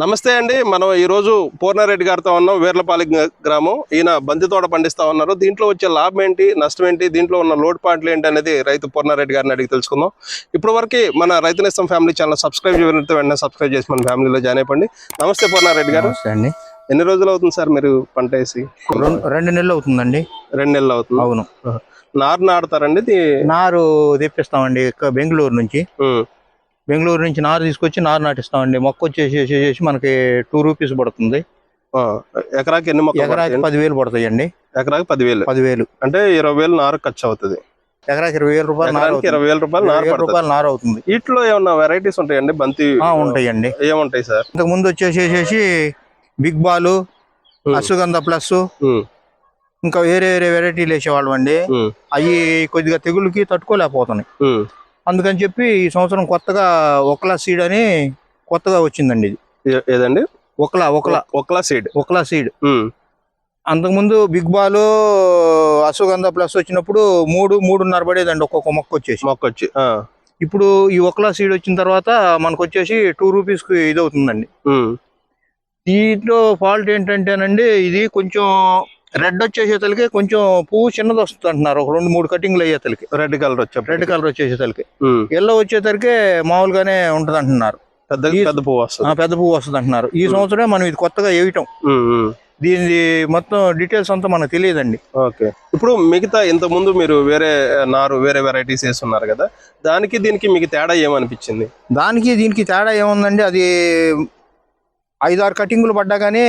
నమస్తే అండి. మనం ఈ రోజు పూర్ణారెడ్డి గారితో ఉన్నాం. వీర్లపాలి గ్రా- గ్రామం. ఈయన బంతి తోట పండిస్తా ఉన్నారు. దీంట్లో వచ్చే లాభం ఏంటి? నష్టం ఏంటి? దీంట్లో ఉన్న లోడ్ పాయింట్లు ఏంటి అనేది రైతు పూర్ణారెడ్డి గారిని అడిగి తెలుసుకుందాం. ఇప్పటి వరకు మన రైతు నేస్తం ఫ్యామిలీ ఛానల్ సబ్స్క్రైబ్ చేయడంతో వెంటనే సబ్స్క్రైబ్ చేసి మన ఫ్యామిలీలో జాయిన్ అయిపోండి. నమస్తే పూర్ణారెడ్డి గారు. నమస్తే అండి. ఎన్ని రోజులు అవుతుంది సార్ మీరు పంట వేసి? రెండు నెలలు అవుతుందండి. రెండు నెలలు అవుతుంది. అవును. నారు నాడుతారండి నారు తెప్పిస్తామండి బెంగళూరు నుంచి. బెంగళూరు నుంచి నారు తీసుకొచ్చి నారు నాటిస్తామండి. మొక్క వచ్చేసి మనకి టూ రూపీస్ పడుతుంది. ఎకరాకి ఎన్ని మొక్కలు ఎకరాకి? పదివేలు పడతాయండి. ఎకరాకి పదివేలు? పదివేలు. అంటే ఇరవై వేలు నారు ఖర్చు అవుతుంది. ఎకరాకి ఇరవై వేల రూపాయలు నారు. ఇరవై వేల రూపాయలు నారు రూపాయలు నారు అవుతుంది. వీటిలో ఏమన్నా వెరైటీస్ ఉంటాయండి? బంతి ఉంటాయండి. ఏముంటాయి సార్? ఇంతకు ముందు వచ్చేసేసి బిగ్ బాల్ అశ్వగంధ ప్లస్ ఇంకా వేరే వేరే వెరైటీలు వేసేవాళ్ళం అండి అవి కొద్దిగా తెగుళ్ళకి తట్టుకోలేకపోతున్నాయి. అందుకని చెప్పి ఈ సంవత్సరం కొత్తగా ఒకలా సీడ్ అని కొత్తగా వచ్చిందండి ఇది. ఏదండి? ఒకలా ఒకలా. ఒకలా సీడ్ ఒకలా సీడ్ అంతకుముందు బిగ్ బాల్ అశ్వగంధ ప్లస్ వచ్చినప్పుడు మూడు మూడున్నర పడేదండి ఒక్కొక్క మొక్క వచ్చేసి. మొక్క వచ్చి ఆ, ఇప్పుడు ఈ ఒకలా సీడ్ వచ్చిన తర్వాత మనకు వచ్చేసి టూ రూపీస్కి ఇది అవుతుందండి. దీంట్లో ఫాల్ట్ ఏంటంటేనండి ఇది కొంచెం రెడ్ వచ్చేసేతలకి కొంచెం పువ్వు చిన్నది వస్తుంది అంటున్నారు ఒక రెండు మూడు కటింగ్లు అయ్యేతలకి. రెడ్ కలర్ వచ్చా రెడ్ కలర్ వచ్చేసేతలకి. ఎల్లో వచ్చేసరికి మామూలుగానే ఉంటది అంటున్నారు పెద్ద పెద్ద పువ్వు వస్తుంది. ఆ, పెద్ద పువ్వు వస్తుంది అంటున్నారు ఈ సంవత్సరమే మనం ఇది కొత్తగా వేయటం. దీని మొత్తం డీటెయిల్స్ అంతా మనకు తెలియదండి. ఓకే. ఇప్పుడు మిగతా ఇంత ముందు మీరు వేరే నారు వేరే వెరైటీస్ వేస్తున్నారు కదా దానికి దీనికి మీకు తేడా ఏమనిపించింది? దానికి దీనికి తేడా ఏముందండి? అది ఐదారు కటింగులు పడ్డా కానీ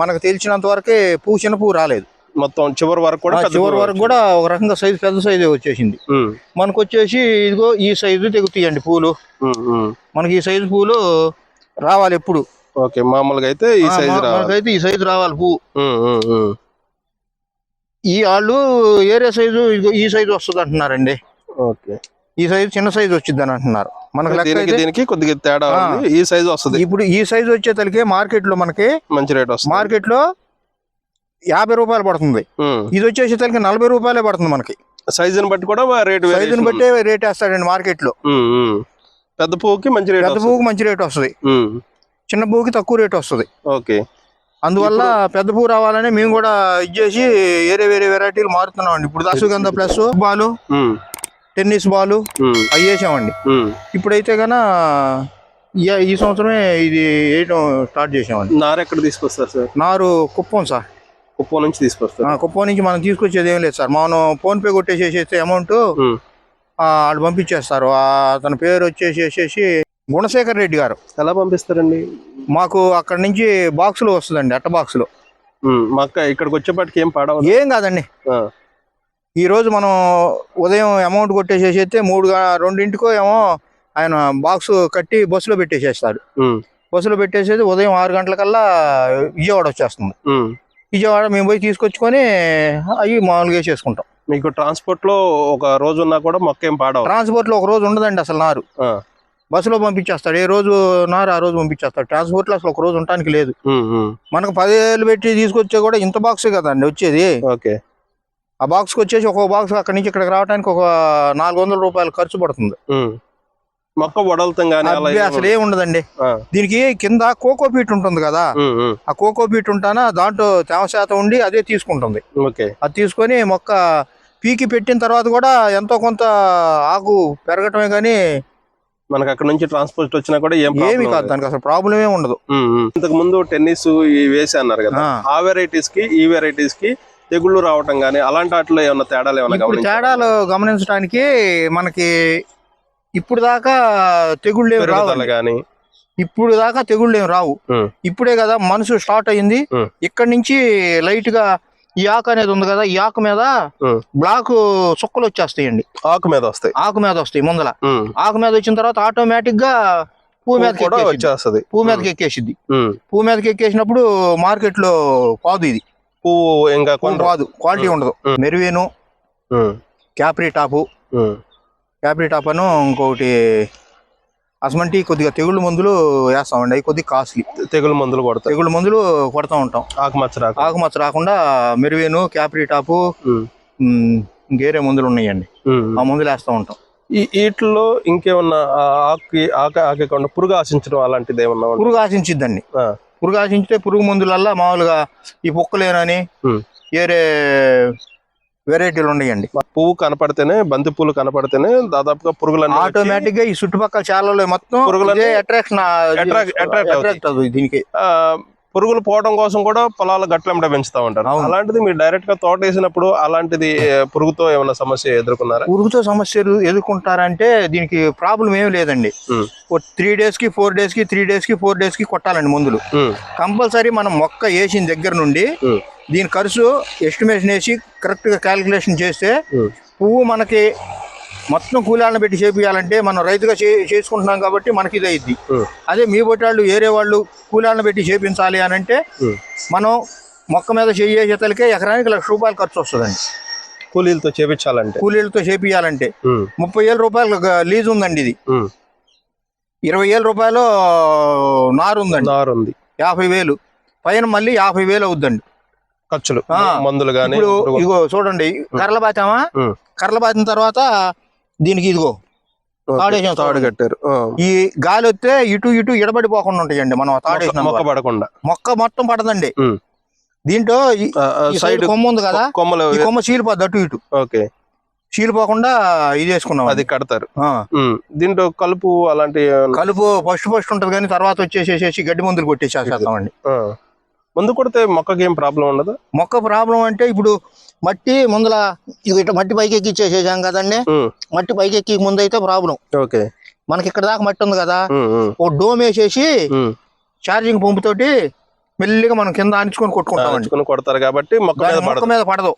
మనకు తెలిసినంత వరకే పువ్వు చిన్న పువ్వు రాలేదు. మొత్తం చివరి వరకు కూడా చివరి వరకు కూడా ఒక రకంగా సైజు పెద్ద సైజే వచ్చేసింది. మనకు వచ్చేసి ఇదిగో ఈ సైజు తెగుతాయండి పూలు. మనకి ఈ సైజు పూలు రావాలి ఎప్పుడు. ఓకే మామూలుగా అయితే ఈ సైజ్ మనకైతే ఈ సైజు రావాలి పువ్వు. ఈ వాళ్ళు ఏరే సైజు ఈ సైజు వస్తుంది అంటున్నారండి ఓకే. ఈ సైజు చిన్న సైజు వచ్చింది అని అంటున్నారు. మనకు లెక్క దీనికి కొద్దిగా తేడా ఈ సైజ్ వస్తుంది. ఇప్పుడు ఈ సైజు వచ్చేతలకి మార్కెట్లో మనకి మంచి రేట్ వస్తుంది. మార్కెట్లో యాభై రూపాయలు పడుతుంది. ఇది వచ్చేసేసరికి నలభై రూపాయలే పడుతుంది మనకి. సైజుని బట్టి కూడా రేట్ సైజుని బట్టే రేట్ వేస్తాడండి మార్కెట్లో పెద్ద పువ్వుకి మంచి రేట్ పెద్ద పువ్వుకి మంచి రేట్ వస్తుంది. చిన్న పువ్వుకి తక్కువ రేట్ వస్తుంది. ఓకే. అందువల్ల పెద్ద పువ్వు రావాలని మేము కూడా ఇచ్చేసి వేరే వేరే వెరైటీలు మారుతున్నాం అండి ఇప్పుడు ashwagandha plus ball. Tennis ball అవి వేసామండి. ఇప్పుడైతే గన ఈ- సంవత్సరమే ఇది వేయటం స్టార్ట్ చేసామండి. నార ఎక్కడ తీసుకొస్తారు సార్? నారు కుప్పం సార్. కుప్పం నుంచి తీసుకొస్తారు. కుప్పం నుంచి మనం తీసుకొచ్చేది ఏం లేదు సార్. మనం ఫోన్ పే కొట్టేసేసేస్తే అమౌంట్ వాళ్ళు పంపించేస్తారు. అతని పేరు వచ్చేసేసి గుణశేఖర్ రెడ్డి గారు. ఎలా పంపిస్తారండి? మాకు అక్కడ నుంచి బాక్సులు వస్తుందండి అట్ట బాక్సులు. మాకు ఇక్కడికి వచ్చేపాటికి ఏం పడవ ఏం కాదండి. ఈ రోజు మనం ఉదయం అమౌంట్ కొట్టేసేస్తే మూడు గా- రెండింటికో ఏమో ఆయన బాక్స్ కట్టి బస్సులో పెట్టేసేస్తాడు. బస్సులో పెట్టేసేది ఉదయం ఆరు గంటలకల్లా విజయవాడ వచ్చేస్తుంది. విజయవాడ మేము పోయి తీసుకొచ్చుకొని అవి మామూలుగా వేసేసుకుంటాం మీకు ట్రాన్స్పోర్ట్లో ఒక రోజు ఉన్నా కూడా మొక్క ఏం పాడవ. ట్రాన్స్పోర్ట్లో ఒక రోజు ఉండదండి అసలు నారు. బస్సులో పంపించేస్తాడు. ఏ రోజు నారు ఆ రోజు పంపించేస్తాడు. ట్రాన్స్పోర్ట్లో అసలు ఒక రోజు ఉండటానికి లేదు. మనకు పదివేలు పెట్టి తీసుకొచ్చే కూడా ఇంత బాక్స్ కదండి వచ్చేది. ఓకే. ఆ బాక్స్ వచ్చేసి ఒక్కొక్క బాక్స్ అక్కడి నుంచి ఇక్కడికి రావడానికి ఒక నాలుగు వందల రూపాయలు ఖర్చు పడుతుంది. మొక్క వడలతం అసలు ఏం ఉండదండి. దీనికి కింద కోకో పీట్ ఉంటుంది కదా. ఆ కోకో పీట్ ఉంటానా దాంట్లో తేమ శాతం ఉండి అదే తీసుకుంటుంది ఓకే అది తీసుకొని మొక్క పీకి పెట్టిన తర్వాత కూడా ఎంతో కొంత ఆకు పెరగటమే కానీ మనకు అక్కడ నుంచి ట్రాన్స్పోర్ట్ వచ్చినా కూడా ఏమి కాదు. దానికి అసలు ప్రాబ్లమే ఉండదు ఉమ్, ఉమ్. ఇంతకు ముందు టెన్నిస్ వేసి అన్నారు కదా. ఆ వెరైటీస్కి ఈ వెరైటీస్కి తెగుళ్ళు రావటం గానీ అలాంటి వాటిలో ఏమన్నా తేడాలు గమనించారా? తేడాలు గమనించడానికి మనకి ఇప్పుడు దాకా తెగుళ్ళు ఏమి రావు పెరుగుదల గానీ ఇప్పుడు దాకా తెగుళ్ళు ఏమి రావు. ఇప్పుడే కదా మనసు స్టార్ట్ అయింది. ఇక్కడి నుంచి లైట్గా ఈ ఆకు అనేది ఉంది కదా ఈ ఆకు మీద. బ్లాక్ చుక్కలు వచ్చేస్తాయండి ఆకు మీద వస్తాయి ఆకు మీద వస్తాయి ముందల. ఆకు మీద వచ్చిన తర్వాత ఆటోమేటిక్గా పువ్వు మీదకి. వచ్చేస్తది పువ్వు మీదకి ఎక్కేసిద్ది. పువ్వు మీదకి ఎక్కేసినప్పుడు మార్కెట్లో పాదు ఇది పువ్వు ఇంకా పువ్వు పాదు క్వాలిటీ ఉండదు. మెరువేను క్యాప్రీ టాపు క్యాప్రీ టాప్ అను ఇంకొకటి అసమంటి కొద్దిగా తెగుళ్ళు మందులు వేస్తామండి. అవి కొద్దిగా కాస్ట్లీ తెగులు మందులు కొడతాయి తెగుళ్ళు మందులు కొడతా ఉంటాం. ఆకుమచ్చ రాక ఆకుమచ్చ రాకుండా మెరువేను క్యాప్రీ టాపు ఇంకేరే మందులు ఉన్నాయండి. ఆ మందులు వేస్తూ ఉంటాం. ఈ వీటిలో ఇంకేమన్నా ఆకి ఆక ఆకకుండా పురుగు ఆశించడం అలాంటిది ఏమన్నా? పురుగు ఆశించిద్దండి. పురుగు ఆశించితే పురుగు మందులల్లా మామూలుగా ఈ పొక్కలేనని. వేరే వెరైటీలు ఉన్నాయండి పువ్వు కనపడితేనే బంతి పూలు కనపడితేనే దాదాపుగా వచ్చి ఆటోమేటిక్గా ఈ చుట్టుపక్కల చాలలో మొత్తం పురుగులన్నీ అట్రాక్షన్. అవుతుంది దీనికి పురుగులు పోవడం కోసం కూడా పొలాల గట్లెంబడ పెంచుతా ఉంటారు. అలాంటిది మీరు డైరెక్ట్గా తోట వేసినప్పుడు అలాంటిది పురుగుతో ఏమైనా సమస్య ఎదుర్కొన్నారా? పురుగుతో సమస్యలు ఎదుర్కొంటారంటే దీనికి ప్రాబ్లం ఏమి లేదండి. త్రీ డేస్కి ఫోర్ డేస్కి త్రీ డేస్కి ఫోర్ డేస్కి కొట్టాలండి మందులు. కంపల్సరీ మనం మొక్క వేసిన దగ్గర నుండి దీని ఖర్చు ఎస్టిమేషన్ వేసి కరెక్ట్గా క్యాలిక్యులేషన్ చేస్తే పువ్వు మనకి మొత్తం కూలాలను పెట్టి చేపియాలంటే మనం రైతుగా చేసుకుంటున్నాం కాబట్టి మనకి ఇది అయింది అదే మీ బొట్టి వాళ్ళు వేరే వాళ్ళు కూలాలను పెట్టి చేపించాలి అని అంటే. మనం మొక్క మీద చేసేతలకే ఎకరానికి లక్ష రూపాయలు ఖర్చు వస్తుందండి. కూలీలతో చేపించాలంటే. కూలీలతో చేపియాలంటే ఉమ్, ముప్పై వేల రూపాయలు లీజ్ ఉందండి ఇది. ఇరవై వేల రూపాయలు నారు ఉందండి నారు ఉంది యాభై వేలు. పైన మళ్ళీ యాభై వేలు అవుద్దండి. ఖర్చులు. మందులు పురుగు- ఇగో చూడండి కర్రలు బాతామా? కర్రలు బాతిన తర్వాత దీనికి ఇదిగో. ఓకే. తాడేసాం తాడు కట్టారు. ఈ గాలి వస్తే ఇటు ఇటు ఎడబడిపోకుండా ఉంటాయండి మనం తాడేసిన మొక్క పడకుండా. మొక్క మొత్తం పడదండి. దీంట్లో సైడ్ కొమ్మ ఉంది కదా కొమ్మలు కొమ్మ చీలిపోద్ది అటు ఇటు. ఓకే. చీలిపోకుండా ఇది వేసుకున్నాం అది కడతారు. దీంట్లో కలుపు అలాంటి కలుపు ఫస్ట్ ఫస్ట్ ఉంటది కానీ తర్వాత వచ్చేసేసి గడ్డి మందులు కొట్టేసేస్తామండి. మందు కొడితే మొక్కకి ఏం ప్రాబ్లం ఉండదు? మొక్క ప్రాబ్లం అంటే ఇప్పుడు మట్టి ముందల ఇట్లా మట్టి పైకి ఎక్కిచ్చేసేసాం కదండి. మట్టి పైకి ఎక్కి ముందు అయితే ప్రాబ్లం ఓకే. మనకి ఇక్కడ దాకా మట్టి ఉంది కదా. ఓ డోమ్ వేసేసి ఉమ్. ఛార్జింగ్ పంపు తోటి మెల్లిగా మనం కింద ఆనించుకొని ఆచుకుని కొడతారు కాబట్టి మొక్క మీద పడదు.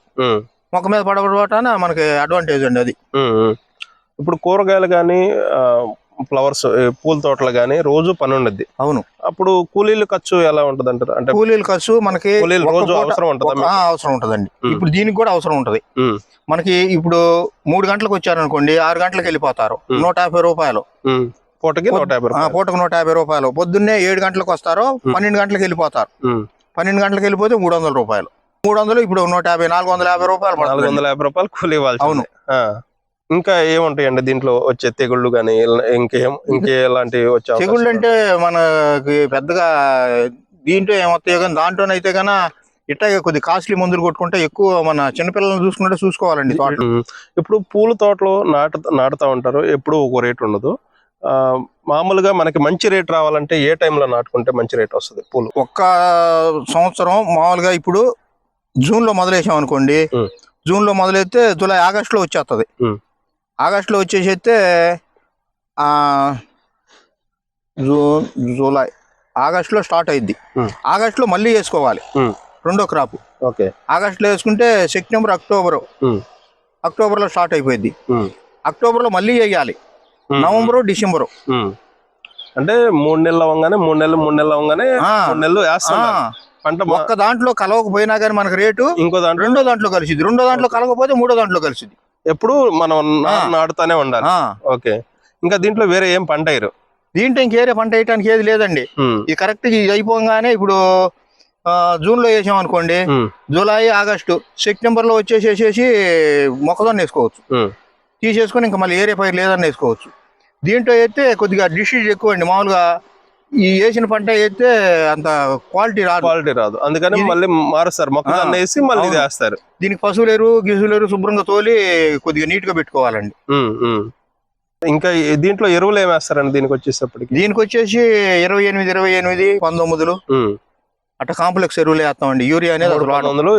మొక్క మీద పడబడటాన మనకి అడ్వాంటేజ్ అండి అది. ఇప్పుడు కూరగాయలు కానీ ఫ్లవర్స్ పూల తోటలు కానీ రోజు పని ఉండద్ది. అవును. అప్పుడు కూలీలు ఖర్చు ఎలా ఉంటది అంటారు అంటే కూలీల ఖర్చు మనకి రోజు అవసరం ఉంటుందా అవసరం ఉంటదండి. ఇప్పుడు దీనికి కూడా అవసరం ఉంటది. మనకి ఇప్పుడు మూడు గంటలకు వచ్చారనుకోండి ఆరు గంటలకు వెళ్ళిపోతారు. నూట యాభై రూపాయలు. పూటకి నూట యాభై పూటకు నూట యాభై రూపాయలు. పొద్దున్నే ఏడు గంటలకు వస్తారు పన్నెండు గంటలకు వెళ్ళిపోతారు. పన్నెండు గంటలకు వెళ్ళిపోతే మూడు వందల రూపాయలు. మూడు వందలు ఇప్పుడు నూట యాభై నాలుగు వందల యాభై రూపాయలు నాలుగు వందల యాభై రూపాయలు కూలీ అవును. ఇంకా ఏముంటాయండి దీంట్లో వచ్చే తెగుళ్ళు కానీ ఇంకేం ఇంకే ఎలాంటివి వచ్చే అవకాశం తెగుళ్ళు అంటే మనకి పెద్దగా దీంట్లో ఏమొస్తాయో కానీ దాంట్లోనైతే కన్నా ఇట్లాగే కొద్ది కాస్ట్లీ మందులు కొట్టుకుంటే ఎక్కువ మన చిన్నపిల్లలను చూసుకుంటే చూసుకోవాలండి తోటలు. ఇప్పుడు పూల తోటలో నాట నాటుతా ఉంటారు ఎప్పుడు ఒక రేట్ ఉండదు. ఆ, మామూలుగా మనకి మంచి రేట్ రావాలంటే ఏ టైంలో నాటుకుంటే మంచి రేట్ వస్తుంది పూలు? ఒక్క సంవత్సరం మామూలుగా ఇప్పుడు జూన్లో మొదలేసాం అనుకోండి. జూన్లో మొదలైతే జూలై ఆగస్ట్లో వచ్చేస్తుంది ఉం. ఆగస్ట్లో వచ్చేసైతే ఆ జూన్ జూలై ఆగస్ట్లో స్టార్ట్ అయింది ఉం. ఆగస్ట్లో మళ్ళీ వేసుకోవాలి. రెండో క్రాప్ ఓకే ఆగస్ట్లో వేసుకుంటే సెప్టెంబర్ అక్టోబర్ ఉం. అక్టోబర్లో స్టార్ట్ అయిపోయింది ఉం. అక్టోబర్లో మళ్ళీ వేయాలి. November December. అంటే మూడు నెలలు అవ్వగానే మూడు నెలలు మూడు నెలలు అవ్వగానే. మూడు నెలలు వేస్తాం పంట ఒక్క దాంట్లో కలవకపోయినా కానీ మనకు రేటు ఇంకో దాంట్లో రెండో దాంట్లో కలిసిద్ది రెండో దాంట్లో కలగకపోతే మూడో దాంట్లో కలిసిద్ది ఎప్పుడు మనం నా- ఆ. నాటుతానే ఉండాలి ఓకే ఇంకా దీంట్లో వేరే ఏం పంట వేయరు దీంట్లో ఇంకేరే పంట వేయటానికి ఏది లేదండి. ఇది కరెక్ట్ ఇది అయిపోగానే ఇప్పుడు జూన్లో వేసాం అనుకోండి. జూలై ఆగస్టు సెప్టెంబర్లో వచ్చేసేసేసి మొక్కజొన్న వేసుకోవచ్చు. తీసేసుకొని ఇంకా మళ్ళీ ఏరే పైరు లేదని వేసుకోవచ్చు దీంట్లో అయితే కొద్దిగా డిషీజ్ ఎక్కువ అండి మామూలుగా ఈ వేసిన పంట అయితే అంత క్వాలిటీ రాదు. క్వాలిటీ రాదు. అందుకని మళ్ళీ మారుస్తారు. మొక్కజొన్న. వేసి మళ్ళీ ఇది. వేస్తారు దీనికి పశువులేరు గిసులేరు శుభ్రంగా తోలి కొద్దిగా నీట్గా పెట్టుకోవాలండి. ఇంకా దీంట్లో ఎరువులు ఏం వేస్తారండి దీనికి వచ్చేసప్పటికి దీనికి వచ్చేసి ఇరవై ఎనిమిది ఇరవై ఎనిమిది పంతొమ్మిదిలు. అట్లా కాంప్లెక్స్ ఎరువులు వేస్తామండి. యూరియా అనేది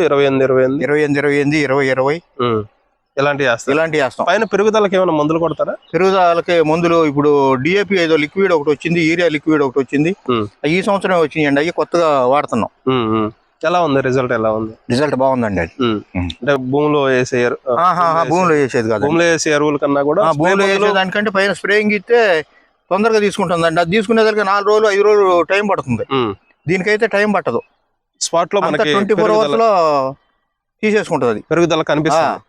ఇరవై ఎనిమిది ఇరవై ఎనిమిది. ఇరవై ఎనిమిది ఇరవై ఎనిమిది ఇరవై. ఇరవై వేస్తారు ఇలాంటివి వేస్తాం పైన పెరుగుదలకి ఏమైనా మందులు కొడతారా? పెరుగుదలకి మందులు ఇప్పుడు డిఏపి ఏదో లిక్విడ్ ఒకటి వచ్చింది యూరియా లిక్విడ్ ఒకటి వచ్చింది. ఈ సంవత్సరం వచ్చినాయండి అవి కొత్తగా వాడుతున్నాం. ఎలా ఉంది రిజల్ట్? ఎలా ఉంది? రిజల్ట్ బాగుందండి అది. అంటే భూమిలో వేసే భూమిలో వేసేది కాదు భూమిలో వేసే ఎరువుల కన్నా కూడా భూమిలో వేసే దానికంటే పైన స్ప్రేయింగ్ ఇస్తే తొందరగా తీసుకుంటుందండి. అది తీసుకునేదానికి నాలుగు రోజులు ఐదు రోజులు టైం పడుతుంది. దీనికైతే టైం పట్టదు. స్పాట్లో ట్వంటీ ఫోర్ అవర్స్లో తీసేసుకుంటుంది అది. పెరుగుదల కనిపిస్తుంది.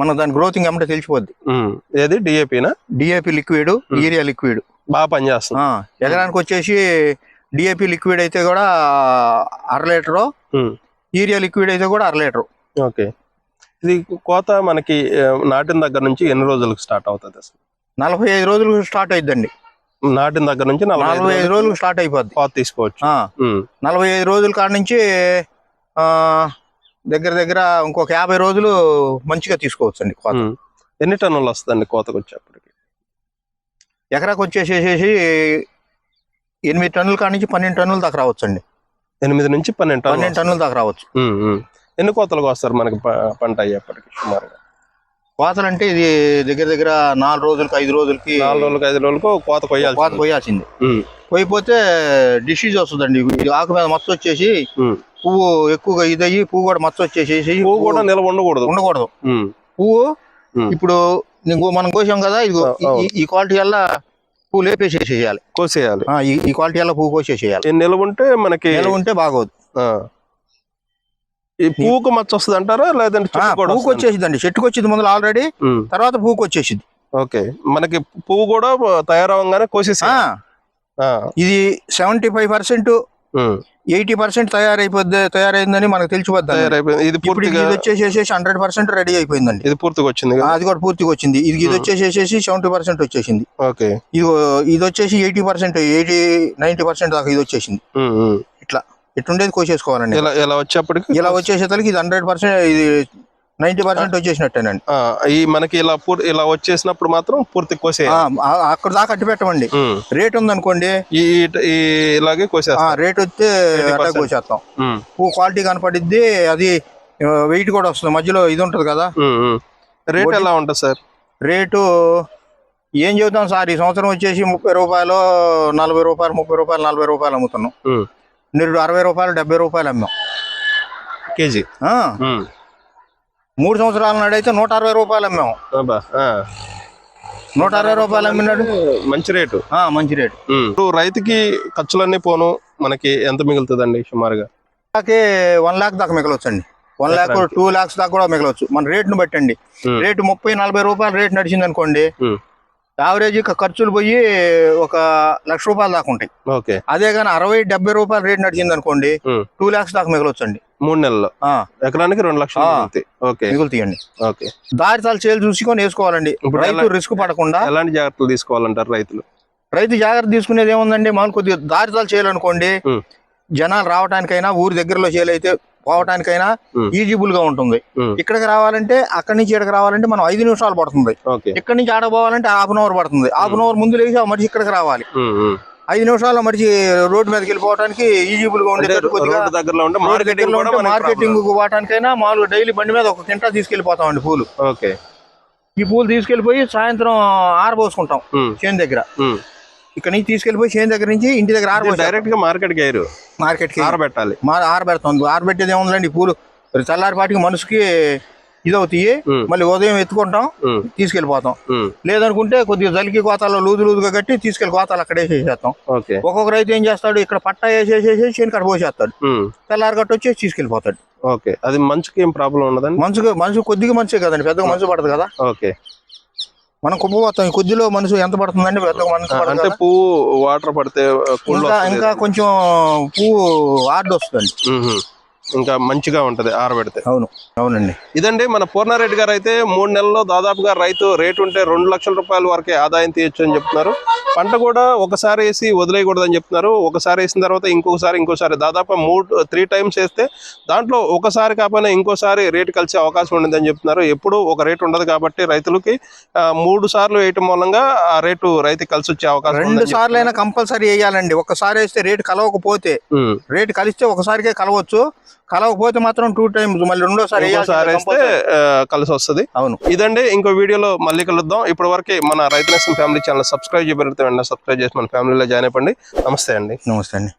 మన దాని గ్రోతింగ్ ఏమంటే తెలిసిపోద్ది. ఏది? డిఏపినా డిఏపి లిక్విడ్ యూరియా లిక్విడ్ బాగా పనిచేస్తుంది ఎకరానికి వచ్చేసి డిఏపి లిక్విడ్ అయితే కూడా అర లీటరు. యూరియా లిక్విడ్ అయితే కూడా అర లీటరు. ఓకే. ఇది కోత మనకి నాటిన దగ్గర నుంచి ఎన్ని రోజులకు స్టార్ట్ అవుతుంది అసలు? నలభై ఐదు రోజులు స్టార్ట్ అయిద్దండి. నాటిన దగ్గర నుంచి నలభై ఐదు నలభై ఐదు రోజులు రోజులు స్టార్ట్ అయిపోద్ది. కోత తీసుకోవచ్చు. నలభై ఐదు రోజుల కాడ నుంచి దగ్గర దగ్గర ఇంకొక యాభై రోజులు మంచిగా తీసుకోవచ్చండి కోత. ఉమ్. ఎన్ని టన్నులు వస్తుందండి కోతకు వచ్చేప్పటికి? ఎకరాకు వచ్చేసేసేసి ఎనిమిది టన్నుల కాడ నుంచి పన్నెండు టన్నుల దాకా రావచ్చండి. ఎనిమిది నుంచి పన్నెండు పన్నెండు టన్నులు దాకా రావచ్చు. ఎన్ని కోతలకు వస్తారు మనకి పంట అయ్యేప్పటికి సుమారుగా? కోతలు అంటే ఇది దగ్గర దగ్గర నాలుగు రోజులకి ఐదు రోజులకి నాలుగు రోజులకు ఐదు రోజులకు కోత కోత కొయ్యాలి పోయాల్సింది ఉమ్, పోయిపోతే డిసీజ్ వస్తుందండి. ఇది ఆకు మీద మచ్చ వచ్చేసి. పువ్వు ఎక్కువగా ఇదయ్యి పువ్వు కూడా మచ్చ వచ్చేసేసి పువ్వు కూడా నిల్వ ఉండకూడదు. ఉండకూడదు. పువ్వు. ఇప్పుడు మనం కోసాం కదా ఇదిగో అవును. ఈ- క్వాలిటీ వల్ల పువ్వు లేపేసేసేయాలి. కోసేయాలి. ఈ క్వాలిటీ వల్ల పువ్వు కోసేసేయాలి. నిల్వ ఉంటే మనకి నిలవ ఉంటే బాగోదు. ఈ పువ్వుకు మచ్చ వస్తుంది అంటారా? లేదంటే వస్తుందా? వచ్చేసిందండి చెట్టుకు వచ్చింది ముందు ఆల్రెడీ తర్వాత పువ్వుకి వచ్చేసింది ఓకే. మనకి పువ్వు కూడా తయారవగానే కోసేసి ఇది seventy five percent eighty percent తయారైపోద్ది తయారైందని మనకు తెలిసిపోద్ది తయారైపోయింది. ఇది పూర్తిగా వచ్చేసేసి హండ్రెడ్ పర్సెంట్ రెడీ అయిపోయిందండి. ఇది పూర్తిగా వచ్చింది అది కూడా పూర్తిగా వచ్చింది. ఇది ఇది. వచ్చేసేసి సెవెంటీ పర్సెంట్ వచ్చేసింది. ఓకే. ఇది ఇది వచ్చేసి eighty percent eighty ninety percent దాకా ఇది వచ్చేసింది. ఇట్లా. ఇట్లుండేది కోసేసుకోవాలండి ఇలా ఇలా వచ్చేప్పటికి? ఇలా వచ్చేసేతలకి ఇది హండ్రెడ్ పర్సెంట్ ఇది నైన్టీ పర్సెంట్ వచ్చేసినట్టేనండి. ఈ మనకి ఇలా ఇలా వచ్చేసినప్పుడు మాత్రం పూర్తి కోసే అక్కడ దాకా అట్టి పెట్టమండి. రేట్ ఉందనుకోండి. ఇలాగే ఆ కోసేస్తా రేట్ వస్తే 80%. అట్లా కోసేస్తాం. పువ్వు క్వాలిటీ కనపడిద్ది అది వెయిట్ కూడా వస్తుంది. మధ్యలో ఇది ఉంటుంది కదా. రేట్ ఎలా ఉంటుంది సార్? రేటు ఏం చెబుతాం సార్? ఈ సంవత్సరం వచ్చేసి ముప్పై రూపాయలు నలభై రూపాయలు ముప్పై రూపాయలు నలభై రూపాయలు అమ్ముతున్నాం. నిరుడు అరవై రూపాయలు డెబ్బై రూపాయలు అమ్మాం. కేజీ. మూడు సంవత్సరాల నాడు అయితే నూట అరవై రూపాయలు అమ్మాం. అబ్బా, ఆ. నూట అరవై రూపాయలు అమ్మినాడు. మంచి రేటు. మంచి రేటు. ఇప్పుడు రైతుకి ఖర్చులన్నీ పోను మనకి ఎంత మిగులుతుందండి సుమారుగా? వన్ లాక్ దాకా మిగలొచ్చండి. వన్ లాక్. టూ లాక్స్ దాకా కూడా మిగలవచ్చు మన రేటును బట్టండి. రేటు ముప్పై నలభై రూపాయలు రేట్ నడిచింది అనుకోండి యావరేజ్ ఖర్చులు పోయి ఒక లక్ష రూపాయలు దాకా ఉంటాయి. ఓకే. అదే కానీ అరవై డెబ్బై రూపాయలు రేట్ నడిచింది అనుకోండి టూ లాక్స్ దాకా మిగలొచ్చండి. మూడు నెలల్లో? ఎకరానికి రెండు లక్షలు ఓకే. మిగులుతాయండి ఓకే. దారితాలు చేలు చూసుకొని వేసుకోవాలండి. రైతు రిస్క్ పడకుండా ఎలాంటి జాగ్రత్తలు తీసుకోవాలంటారు రైతులు? రైతు జాగ్రత్త తీసుకునేది ఏముందండి? మామూలు కొద్దిగా దారితాలు చేయాలనుకోండి. జనాలు రావడానికైనా ఊరి దగ్గరలో అయితే పోవటానికైనా. ఈజిబుల్గా ఉంటుంది. ఇక్కడికి రావాలంటే అక్కడి నుంచి ఇక్కడికి రావాలంటే మనం ఐదు నిమిషాలు పడుతుంది. ఇక్కడి నుంచి ఆడ పోవాలంటే హాఫ్ అన్ అవర్ పడుతుంది. హాఫ్ అన్ అవర్ ముందు లేచి ఆ మనిషి ఇక్కడికి రావాలి. ఐదు నిమిషాల్లో మనిషి రోడ్డు మీదకి వెళ్ళిపోవడానికి ఈజిబుల్గా రోడ్డు మార్కెటింగ్ పోవటానికైనా మామూలుగా డైలీ బండి మీద ఒక కింటా తీసుకెళ్ళిపోతామండి పూలు. ఓకే. ఈ పూలు తీసుకెళ్ళిపోయి సాయంత్రం ఆరబోసుకుంటాం చేను దగ్గర. ఇక్కడ నుంచి తీసుకెళ్ళిపోయి చేను దగ్గర నుంచి ఇంటి దగ్గర ఆరబోసి డైరెక్ట్గా మార్కెట్కి అయ్యారు మార్కెట్కి ఆరబెట్టాలి. మా ఆరబెడతాం ఆరబెట్టేది ఏముందండి పూలు. చల్లారిపాటికి మనసుకి ఇదవుతాయి. మళ్ళీ ఉదయం ఎత్తుకుంటాం తీసుకెళ్ళిపోతాం. లేదనుకుంటే కొద్దిగా జలికి కోతాలో లూజు లూజుగా కట్టి తీసుకెళ్ళి కోతాలు అక్కడ వేసేసేస్తాం. ఒక్కొక్క రైతు ఏం చేస్తాడు? ఇక్కడ పట్టా వేసేసేసి చేను కట్ట పోసేస్తాడు. తెల్లారి కట్ట వచ్చేసి తీసుకెళ్ళిపోతాడు ఓకే. అది మంచుకి ఏం ప్రాబ్లం ఉన్నదండి మనసుకు మనసు కొద్దిగా మనసే కదండి. పెద్దగా మనసు పడదు కదా. ఓకే. మనం కుప్పపోతాం ఈ కొద్దిలో మనసు ఎంత పడుతుందండి మనసు అంటే. పువ్వు వాటర్ పడితే ఇంకా వస్తుంది. ఇంకా కొంచెం పువ్వు ఆర్డర్ వస్తుందండి ఉహు. ఇంకా మంచిగా ఉంటది ఆరబెడితే. అవును. అవునండి. ఇదండి మన పూర్ణారెడ్డి గారు అయితే మూడు నెలల్లో దాదాపుగా రైతు రేటు ఉంటే రెండు లక్షల రూపాయల వరకే ఆదాయం తీయొచ్చు అని చెప్తున్నారు. పంట కూడా ఒకసారి వేసి వదిలేయకూడదని చెప్తున్నారు. ఒకసారి వేసిన తర్వాత ఇంకొకసారి ఇంకోసారి దాదాపు మూడు త్రీ టైమ్స్ వేస్తే దాంట్లో ఒకసారి కాకపోయినా ఇంకోసారి రేటు కలిసే అవకాశం ఉండిందని చెప్తున్నారు. ఎప్పుడు ఒక రేటు ఉండదు కాబట్టి రైతులకి మూడు సార్లు వేయటం మూలంగా ఆ రేటు రైతుకి కలిసి వచ్చే అవకాశం రెండు సార్లు అయినా కంపల్సరీ వేయాలండి. ఒకసారి వేస్తే రేటు కలవకపోతే. రేటు కలిస్తే ఒకసారికే కలవచ్చు. కలవకపోతే మాత్రం టూ టైమ్స్ మళ్ళీ రెండోసారి వేయాల్సిందే వేస్తే కలిసి వస్తుంది. అవును. ఇదండి ఇంకో వీడియోలో మళ్ళీ కలుద్దాం. ఇప్పటి వరకు మన రైతు నేస్తం ఫ్యామిలీ ఛానల్ సబ్స్క్రైబ్ చేయబడితే వెంటనే సబ్స్క్రైబ్ చేసి మన ఫ్యామిలీలో జాయిన్ అయిపోండి. నమస్తే అండి. నమస్తే అండి.